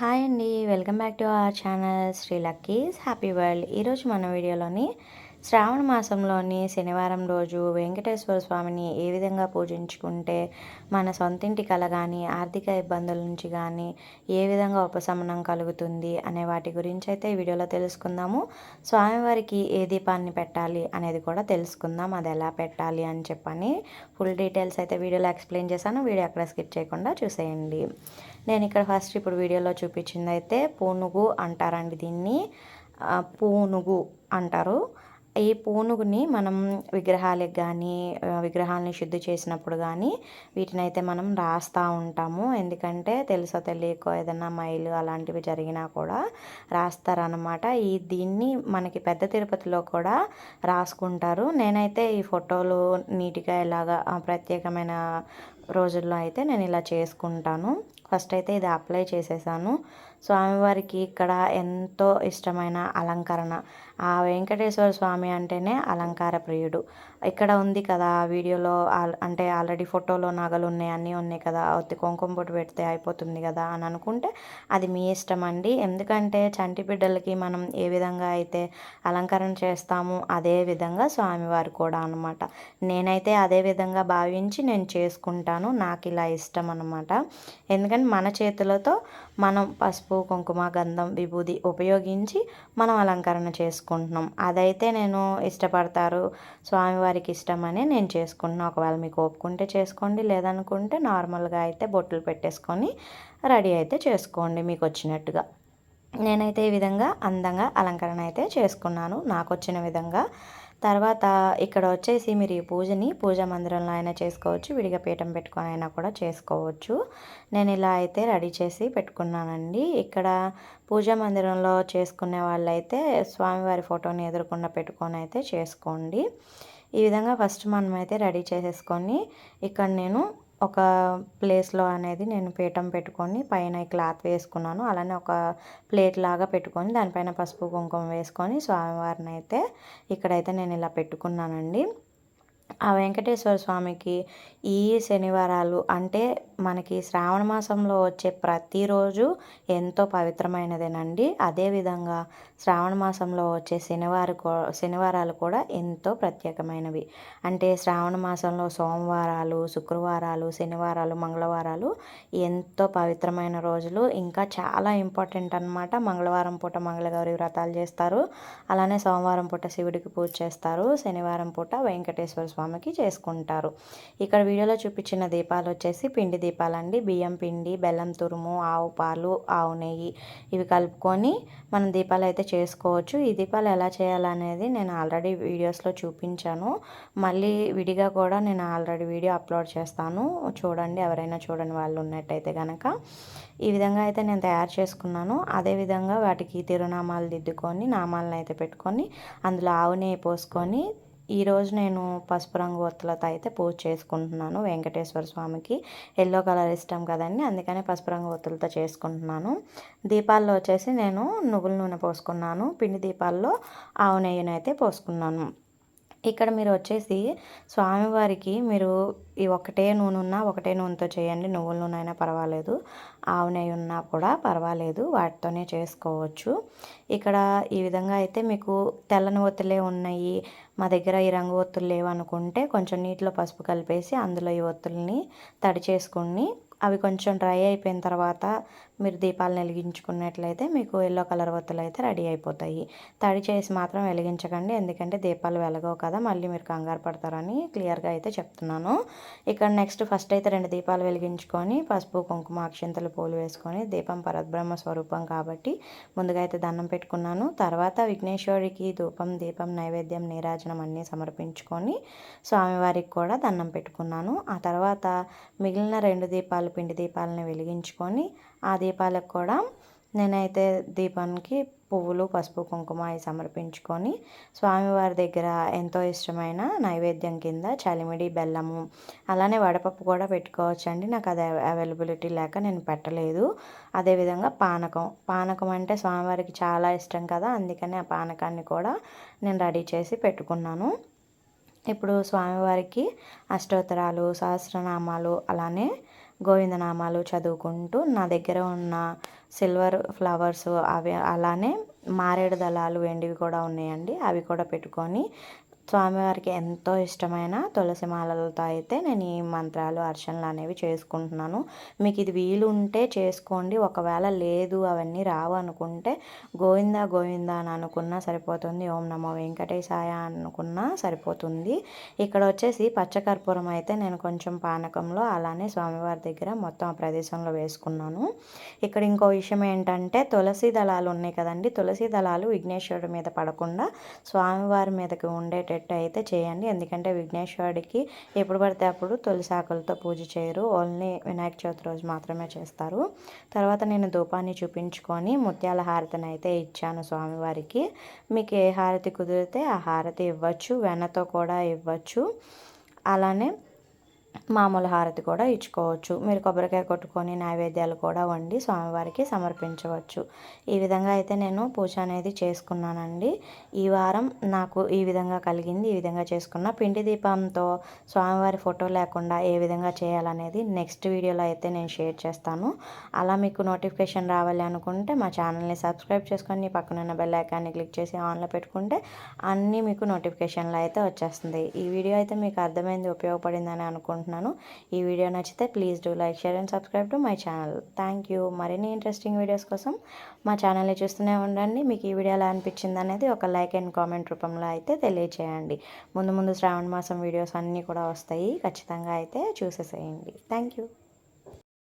Hi అండి. Welcome back to our channel Sri Lucky's. Happy world. ఈరోజు మన వీడియోలోని శ్రావణ మాసంలోని శనివారం రోజు వెంకటేశ్వర స్వామిని ఏ విధంగా పూజించుకుంటే మన సొంతింటి కళ కానీ ఆర్థిక ఇబ్బందుల నుంచి కానీ ఏ విధంగా ఉపశమనం కలుగుతుంది అనే వాటి గురించి అయితే వీడియోలో తెలుసుకుందాము. స్వామివారికి ఏ దీపాన్ని పెట్టాలి అనేది కూడా తెలుసుకుందాం. అది ఎలా పెట్టాలి అని చెప్పని ఫుల్ డీటెయిల్స్ అయితే వీడియోలో ఎక్స్ప్లెయిన్ చేశాను. వీడియో అక్కడ స్కిప్ చేయకుండా చూసేయండి. నేను ఇక్కడ ఫస్ట్ ఇప్పుడు వీడియోలో చూపించింది అయితే పూనుగు అంటారండి దీన్ని. పూనుగు అంటారు. ఈ పూనుగుని మనం విగ్రహాలకు కానీ విగ్రహాలని శుద్ధి చేసినప్పుడు కానీ వీటిని అయితే మనం రాస్తూ ఉంటాము. ఎందుకంటే తెలుసో తెలియకో ఏదైనా మైలు అలాంటివి జరిగినా కూడా రాస్తారనమాట ఈ దీన్ని మనకి పెద్ద తిరుపతిలో కూడా రాసుకుంటారు. నేనైతే ఈ ఫోటోలు నీట్గా ఇలాగా ప్రత్యేకమైన రోజుల్లో అయితే నేను ఇలా చేసుకుంటాను. ఫస్ట్ అయితే ఇది అప్లై చేసేసాను. స్వామివారికి ఇక్కడ ఎంతో ఇష్టమైన అలంకరణ. ఆ వెంకటేశ్వర స్వామి అంటేనే అలంకార ప్రియుడు. ఇక్కడ ఉంది కదా వీడియోలో అంటే ఆల్రెడీ ఫోటోలో నగలు ఉన్నాయి అన్నీ ఉన్నాయి కదా. ఒత్తి కుంకుమ పొట్టు పెడితే అయిపోతుంది కదా అని అనుకుంటే అది మీ ఇష్టం అండి. ఎందుకంటే చంటి బిడ్డలకి మనం ఏ విధంగా అయితే అలంకరణ చేస్తాము అదే విధంగా స్వామివారు కూడా అనమాట నేనైతే అదే విధంగా భావించి నేను చేసుకుంటాను. నాకు ఇలా ఇష్టం అనమాట ఎందుకంటే మన చేతులతో మనం పసుపు కుంకుమ గంధం విభూది ఉపయోగించి మనం అలంకరణ చేసుకుంటున్నాం. అదైతే నేను ఇష్టపడతారు స్వామివారికి ఇష్టమని నేను చేసుకుంటున్నాను ఒకవేళ మీకు ఒప్పుకుంటే చేసుకోండి లేదనుకుంటే నార్మల్గా అయితే బొట్లు పెట్టేసుకొని రెడీ అయితే చేసుకోండి మీకు వచ్చినట్టుగా. నేనైతే ఈ విధంగా అందంగా అలంకరణ అయితే చేసుకున్నాను. నాకు వచ్చిన విధంగా తర్వాత ఇక్కడ వచ్చేసి మీరు ఈ పూజని పూజా మందిరంలో అయినా చేసుకోవచ్చు విడిగా పీఠం పెట్టుకొని అయినా కూడా చేసుకోవచ్చు. నేను ఇలా అయితే రెడీ చేసి పెట్టుకున్నానండి. ఇక్కడ పూజా మందిరంలో చేసుకునే వాళ్ళైతే స్వామివారి ఫోటోని ఎదురకుండా పెట్టుకొని అయితే చేసుకోండి. ఈ విధంగా ఫస్ట్ మనమైతే రెడీ చేసేసుకొని ఇక్కడ నేను ఒక ప్లేస్లో అనేది నేను పీఠం పెట్టుకొని పైన క్లాత్ వేసుకున్నాను. అలానే ఒక ప్లేట్ లాగా పెట్టుకొని దానిపైన పసుపు కుంకుమ వేసుకొని స్వామివారిని అయితే ఇక్కడైతే నేను ఇలా పెట్టుకున్నానండి. ఆ వెంకటేశ్వర స్వామికి ఈ శనివారాలు అంటే మనకి శ్రావణ మాసంలో వచ్చే ప్రతిరోజు ఎంతో పవిత్రమైనదేనండి. అదేవిధంగా శ్రావణ మాసంలో వచ్చే శనివారం శనివారాలు కూడా ఎంతో ప్రత్యేకమైనవి. అంటే శ్రావణ మాసంలో సోమవారాలు శుక్రవారాలు శనివారాలు మంగళవారాలు ఎంతో పవిత్రమైన రోజులు. ఇంకా చాలా ఇంపార్టెంట్ అనమాట మంగళవారం పూట మంగళగౌరి వ్రతాలు చేస్తారు. అలానే సోమవారం పూట శివుడికి పూజ చేస్తారు. శనివారం పూట వెంకటేశ్వర స్వామికి చేసుకుంటారు. ఇక్కడ వీడియోలో చూపించిన దీపాలు వచ్చేసి పిండి దీపాలండి. బియ్యం పిండి బెల్లం తురుము ఆవు పాలు ఆవు నెయ్యి ఇవి కలుపుకొని మనం దీపాలు అయితే చేసుకోవచ్చు. ఈ దీపాలు ఎలా చేయాలనేది నేను ఆల్రెడీ వీడియోస్లో చూపించాను. మళ్ళీ విడిగా కూడా నేను ఆల్రెడీ వీడియో అప్లోడ్ చేస్తాను. చూడండి ఎవరైనా చూడని వాళ్ళు ఉన్నట్టయితే కనుక ఈ విధంగా అయితే నేను తయారు చేసుకున్నాను. అదేవిధంగా వాటికి తిరునామాలు దిద్దుకొని నామాలను అయితే పెట్టుకొని అందులో ఆవు నెయ్యి పోసుకొని ఈరోజు నేను పసుపు రంగు ఒత్తులతో అయితే పూజ చేసుకుంటున్నాను వెంకటేశ్వర స్వామికి. ఎల్లో కలర్ ఇష్టం కదండి అందుకని పసుపు రంగు ఒత్తులతో చేసుకుంటున్నాను. దీపాల్లో వచ్చేసి నేను నువ్వుల నూనె పోసుకున్నాను పిండి దీపాల్లో ఆవు నెయ్యిని అయితే పోసుకున్నాను. ఇక్కడ మీరు వచ్చేసి స్వామివారికి మీరు ఈ ఒకటే నూనె ఉన్నా ఒకటే నూనెతో చేయండి. నువ్వుల నూనె అయినా పర్వాలేదు. ఆవు నెయ్యి ఉన్నా కూడా పర్వాలేదు. వాటితోనే చేసుకోవచ్చు. ఇక్కడ ఈ విధంగా అయితే మీకు తెల్లని ఒత్తులే ఉన్నాయి. మా దగ్గర ఈ రంగు ఒత్తులు లేవనుకుంటే కొంచెం నీటిలో పసుపు కలిపేసి అందులో ఈ ఒత్తుల్ని తడి చేసుకుని అవి కొంచెం డ్రై అయిపోయిన తర్వాత మీరు దీపాలను వెలిగించుకున్నట్లయితే మీకు ఎల్లో కలర్ వత్తులు అయితే రెడీ అయిపోతాయి. తడి చేసి మాత్రం వెలిగించకండి. ఎందుకంటే దీపాలు వెలగవు కదా మళ్ళీ మీరు కంగారు పడతారని క్లియర్గా అయితే చెప్తున్నాను. ఇక్కడ నెక్స్ట్ ఫస్ట్ అయితే రెండు దీపాలు వెలిగించుకొని పసుపు కుంకుమ అక్షింతలు పూలు వేసుకొని దీపం పరబ్రహ్మ స్వరూపం కాబట్టి ముందుగా అయితే దండం పెట్టుకున్నాను. తర్వాత విఘ్నేశ్వరికి ధూపం దీపం నైవేద్యం నీరాజనం అన్నీ సమర్పించుకొని స్వామివారికి కూడా దండం పెట్టుకున్నాను. ఆ తర్వాత మిగిలిన రెండు దీపాలు పిండి దీపాలని వెలిగించుకొని ఆ దీపాలకు కూడా నేనైతే దీపానికి పువ్వులు పసుపు కుంకుమ సమర్పించుకొని స్వామివారి దగ్గర ఎంతో ఇష్టమైన నైవేద్యం కింద చలిమిడి బెల్లము అలానే వడపప్పు కూడా పెట్టుకోవచ్చు అండి నాకు అది అవైలబిలిటీ లేక నేను పెట్టలేదు. అదేవిధంగా పానకం. పానకం అంటే స్వామివారికి చాలా ఇష్టం కదా అందుకని ఆ పానకాన్ని కూడా నేను రెడీ చేసి పెట్టుకున్నాను. ఇప్పుడు స్వామివారికి అష్టోత్తరాలు సహస్రనామాలు అలానే గోవిందనామాలు చదువుకుంటూ నా దగ్గర ఉన్న సిల్వర్ ఫ్లవర్స్ అవి అలానే మారేడు దళాలు వెండివి కూడా ఉన్నాయండి. అవి కూడా పెట్టుకొని స్వామివారికి ఎంతో ఇష్టమైన తులసి మాలలతో అయితే నేను ఈ మంత్రాలు అర్చనలు అనేవి చేసుకుంటున్నాను. మీకు ఇది వీలు ఉంటే చేసుకోండి. ఒకవేళ లేదు అవన్నీ రావు అనుకుంటే గోవింద గోవింద అని అనుకున్నా సరిపోతుంది. ఓం నమో వెంకటేశాయ అనుకున్నా సరిపోతుంది. ఇక్కడ వచ్చేసి పచ్చకర్పూరం అయితే నేను కొంచెం పానకంలో అలానే స్వామివారి దగ్గర మొత్తం ఆ ప్రదేశంలో వేసుకున్నాను. ఇక్కడ ఇంకో విషయం ఏంటంటే తులసి దళాలు ఉన్నాయి కదండి. తులసి దళాలు విఘ్నేశ్వరుడి మీద పడకుండా స్వామివారి మీదకి ఉండేటట్టు ఉండేటట్టు అయితే చేయండి. ఎందుకంటే విఘ్నేశ్వరుడికి ఎప్పుడు పడితే అప్పుడు తులసి ఆకులతో పూజ చేయరు. ఓన్లీ వినాయక చవితి రోజు మాత్రమే చేస్తారు. తర్వాత నేను ధూపాన్ని చూపించుకొని ముత్యాల హారతిని అయితే ఇచ్చాను స్వామివారికి. మీకు ఏ హారతి కుదిరితే ఆ హారతి ఇవ్వచ్చు. వెన్నతో కూడా ఇవ్వచ్చు. అలానే మామూలు హారతి కూడా ఇచ్చుకోవచ్చు. మీరు కొబ్బరికాయ కొట్టుకొని నైవేద్యాలు కూడా వండి స్వామివారికి సమర్పించవచ్చు. ఈ విధంగా అయితే నేను పూజ అనేది చేసుకున్నానండి. ఈ వారం నాకు ఈ విధంగా కలిగింది ఈ విధంగా చేసుకున్న. పిండి దీపంతో స్వామివారి ఫోటో లేకుండా ఏ విధంగా చేయాలనేది నెక్స్ట్ వీడియోలో అయితే నేను షేర్ చేస్తాను. అలా మీకు నోటిఫికేషన్ రావాలి అనుకుంటే మా ఛానల్ని సబ్స్క్రైబ్ చేసుకొని పక్కనున్న బెల్ ఐకాన్ని క్లిక్ చేసి ఆన్లో పెట్టుకుంటే అన్నీ మీకు నోటిఫికేషన్లు అయితే వచ్చేస్తుంది. ఈ వీడియో అయితే మీకు అర్థమైంది ఉపయోగపడిందని అనుకుంటున్నాను. అనుకుంటున్నాను. ఈ వీడియో నచ్చితే please do like share and subscribe to my channel. Thank you. మరిన్ని ఇంట్రెస్టింగ్ వీడియోస్ కోసం మా ఛానల్ని చూస్తూనే ఉండండి. మీకు ఈ వీడియో ఎలా అనిపించింది అనేది ఒక లైక్ అండ్ కామెంట్ రూపంలో అయితే తెలియచేయండి. ముందు ముందు శ్రావణ మాసం వీడియోస్ అన్నీ కూడా వస్తాయి. ఖచ్చితంగా అయితే చూసేసేయండి. Thank you.